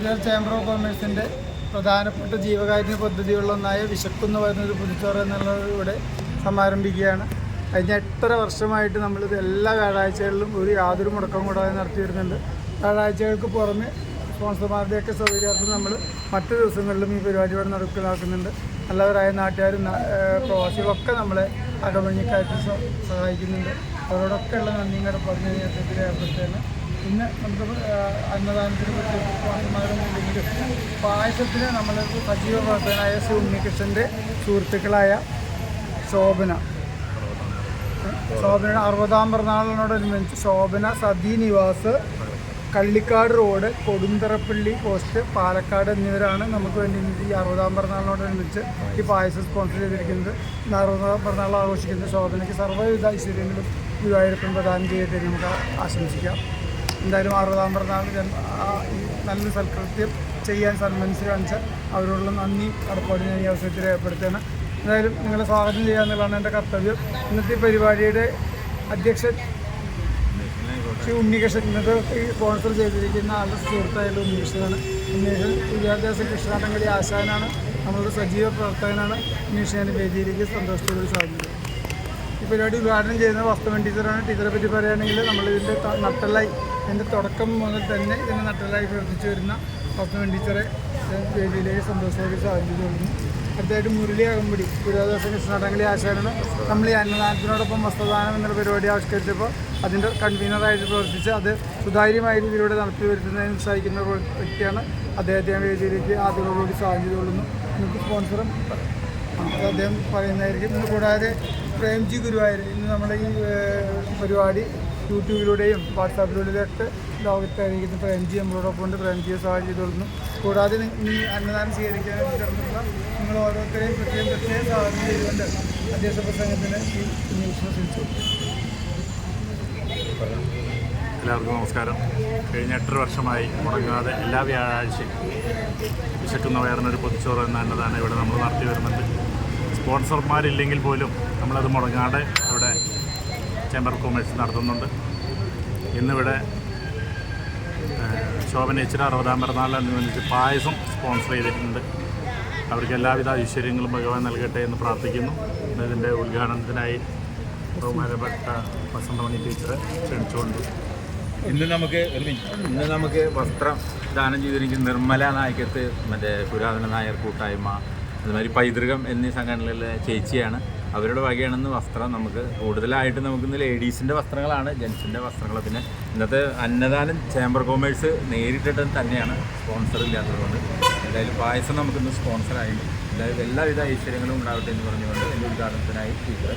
ജില്ലാ chamber of കൊമേഴ്സിന്റെ പ്രധാനപ്പെട്ട ജീവകാരുണ്യ പദ്ധതികളിലൊന്നായ വിശക്കുന്ന വരുന്നൊരു പുതുച്ചോറ് എന്നുള്ളതിലൂടെ സമാരംഭിക്കുകയാണ്. കഴിഞ്ഞ എട്ടര വർഷമായിട്ട് നമ്മളിത് എല്ലാ വ്യാഴാഴ്ചകളിലും ഒരു യാതൊരു മുടക്കം കൂടാതെ നടത്തി വരുന്നുണ്ട്. വ്യാഴാഴ്ചകൾക്ക് പുറമെ സ്പോൺസർമാരുടെയൊക്കെ സൗകര്യാർത്ഥം നമ്മൾ മറ്റു ദിവസങ്ങളിലും ഈ പരിപാടിയോടെ ഇവിടെ നടപ്പിലാക്കുന്നുണ്ട്. നല്ലവരായ നാട്ടുകാരും പ്രവാസികളൊക്കെ നമ്മളെ അകമഞ്ഞിക്കാറ്റ് സഹായിക്കുന്നുണ്ട്. അവരോടൊക്കെയുള്ള നന്ദിയും കൂടെ പറഞ്ഞു ഏർപ്പെടുത്തുകയാണ്. പിന്നെ നമുക്ക് അന്നദാനത്തിന് പറ്റിയ പായസത്തിന് നമ്മൾ സജീവ പ്രവർത്തകനായ ശ്രീ ഉണ്ണികൃഷ്ണന്റെ സുഹൃത്തുക്കളായ ശോഭന. ശോഭനയുടെ അറുപതാം പിറന്നാളിനോടനുബന്ധിച്ച് ശോഭന സതി നിവാസ് കള്ളിക്കാട് റോഡ് കൊടുന്തറപ്പള്ളി പോസ്റ്റ് പാലക്കാട് എന്നിവരാണ് നമുക്ക് വേണ്ടി ഈ അറുപതാം പിറന്നാളിനോടനുബന്ധിച്ച് ഈ പായസം സ്പോൺസർ ചെയ്തിരിക്കുന്നത്. ഇന്ന് അറുപതാം പിറന്നാൾ ആഘോഷിക്കുന്ന ശോഭനയ്ക്ക് സർവവിധ ഐശ്വര്യങ്ങളും ഗുരുവായൂരപ്പൻ പ്രദാനം ചെയ്യട്ടെ നമുക്ക് ആശംസിക്കാം. എന്തായാലും അറുപതാം പിറന്നാൾ ഈ നല്ലൊരു സൽകൃത്യം ചെയ്യാൻ സന്മനസ് കാണിച്ച അവരോടുള്ള നന്ദി കടപ്പാട് ഞാൻ ഈ അവസരത്തിൽ ഏർപ്പെടുത്തുകയാണ് എന്തായാലും നിങ്ങളെ സ്വാഗതം ചെയ്യുക എന്നുള്ളതാണ് എന്റെ കർത്തവ്യം. ഇന്നത്തെ പരിപാടിയുടെ അധ്യക്ഷൻ ശ്രീ ഉണ്ണികൃഷ്ണൻ ഇന്നത്തെ ഈ സ്പോൺസർ ചെയ്തിരിക്കുന്ന ആളുടെ സുഹൃത്തായുള്ള ഉണ്ണികൃഷ്ണനാണ് ഉണ്ണികൃഷ്ണൻ വിദ്യാഭ്യാസ കൃഷ്ണാട്ടങ്കടി ആശാനാണ്. നമ്മളുടെ സജീവ പ്രവർത്തകനാണ്. ഉണ്ണികൃഷ്ണൻ വേദിയിലേക്ക് സന്തോഷത്തോടെ സാധിക്കുന്നത് പരിപാടി ഉദ്ഘാടനം ചെയ്യുന്ന വസ്തുവൻ ടീച്ചറാണ്. ടീച്ചറെ പറ്റി പറയുകയാണെങ്കിൽ നമ്മളിതിന്റെ നട്ടലായി ഇതിന്റെ തുടക്കം മുതൽ തന്നെ ഇതിന്റെ നട്ടലായി പ്രവർത്തിച്ചു വരുന്ന വസ്തുവൻ ടീച്ചറെ വേദിയിലേക്ക് സന്തോഷമായി ചെയ്യുന്നു. അടുത്തായിട്ട് മുരളി അകമ്പടി പുരാദാസ കൃഷ്ണാടങ്ങളി ആശാനാണ് നമ്മൾ ഈ അന്നദാനത്തിനോടൊപ്പം വസ്ത്രദാനം എന്നൊരു പരിപാടി ആവിഷ്കരിച്ചപ്പോൾ അതിന്റെ കൺവീനറായിട്ട് പ്രവർത്തിച്ച് അത് സുതാര്യമായ രീതിയിലൂടെ നടത്തി വരുത്തുന്നതിന് സഹായിക്കുന്ന വ്യക്തിയാണ് അദ്ദേഹത്തെ ഞാൻ വേദിയിലേക്ക് ആദ്യത്തോടുകൂടി സ്വാഗതം കൊള്ളുന്നു നമുക്ക് സ്പോൺസറും അദ്ദേഹം പറയുന്നതായിരിക്കും. കൂടാതെ പ്രേംജി ഗുരുവായൂർ. ഇന്ന് നമ്മുടെ ഈ പരിപാടി യൂട്യൂബിലൂടെയും വാട്സാപ്പിലൂടെയും ഒക്കെ ലോകത്തെ അറിയിക്കുന്ന പ്രേംജി നമ്മളോടൊപ്പം ഉണ്ട്. പ്രേംജിയെ കൊടുക്കുന്നു കൂടാതെ ഇനി അന്നദാനം സ്വീകരിക്കാൻ ചേർന്നിട്ടുള്ള നിങ്ങൾ ഓരോരുത്തരെയും പ്രത്യേകം പ്രത്യേകം സ്വാഗതം ചെയ്തുകൊണ്ട് അധ്യക്ഷ പ്രസംഗത്തിന് ഈ ക്ഷണിച്ചു. എല്ലാവർക്കും നമസ്കാരം. കഴിഞ്ഞ എട്ടര വർഷമായി മുടങ്ങാതെ എല്ലാ വ്യാഴാഴ്ചയും വിശക്കുന്ന വയറിനൊരു പൊതിച്ചോറ് എന്ന ഇവിടെ നമ്മൾ നടത്തി വരുന്നുണ്ട്. സ്പോൺസർമാരില്ലെങ്കിൽ പോലും നമ്മളത് മുടങ്ങാതെ ഇവിടെ ചേംബർ ഓഫ് കൊമേഴ്സ് നടത്തുന്നുണ്ട്. ഇന്നിവിടെ ശോഭന ഇച്ചിരി അറുപതാം പിറന്നാളിനനുബന്ധിച്ച് പായസം സ്പോൺസർ ചെയ്തിട്ടുണ്ട്. അവർക്ക് എല്ലാവിധ ഐശ്വര്യങ്ങളും ഭഗവാൻ നൽകട്ടെ എന്ന് പ്രാർത്ഥിക്കുന്നു. ഇതിന്റെ ഉദ്ഘാടനത്തിനായി ബഹുമാനപ്പെട്ട വസന്തമണി ടീച്ചറെ ക്ഷണിച്ചുകൊണ്ട്. ഇന്ന് നമുക്ക് ഇന്ന് നമുക്ക് വസ്ത്രം ദാനം ചെയ്തിരിക്കുന്ന നിർമ്മല നായകത്ത് മറ്റേ പുരാതന നായർ കൂട്ടായ്മ അതുമാതിരി പൈതൃകം എന്നീ സംഘടനകളിലെ ചേച്ചിയാണ്. അവരുടെ വകയാണെന്ന് വസ്ത്രം നമുക്ക് കൂടുതലായിട്ട് നമുക്ക് ഇന്ന് ലേഡീസിന്റെ വസ്ത്രങ്ങളാണ് ജെൻസിന്റെ വസ്ത്രങ്ങൾ പിന്നെ ഇന്നത്തെ അന്നദാനം ചേംബർ കോമേഴ്സ് നേരിട്ടിട്ട് തന്നെയാണ് സ്പോൺസർ ഇല്ലാത്തതുകൊണ്ട്. എന്തായാലും പായസം നമുക്കിന്ന് സ്പോൺസറായി. എല്ലാവിധ ഐശ്വര്യങ്ങളും ഉണ്ടാവട്ടെ എന്ന് പറഞ്ഞുകൊണ്ട് എന്റെ ഉദ്ഘാടനത്തിനായി ടീച്ചറെ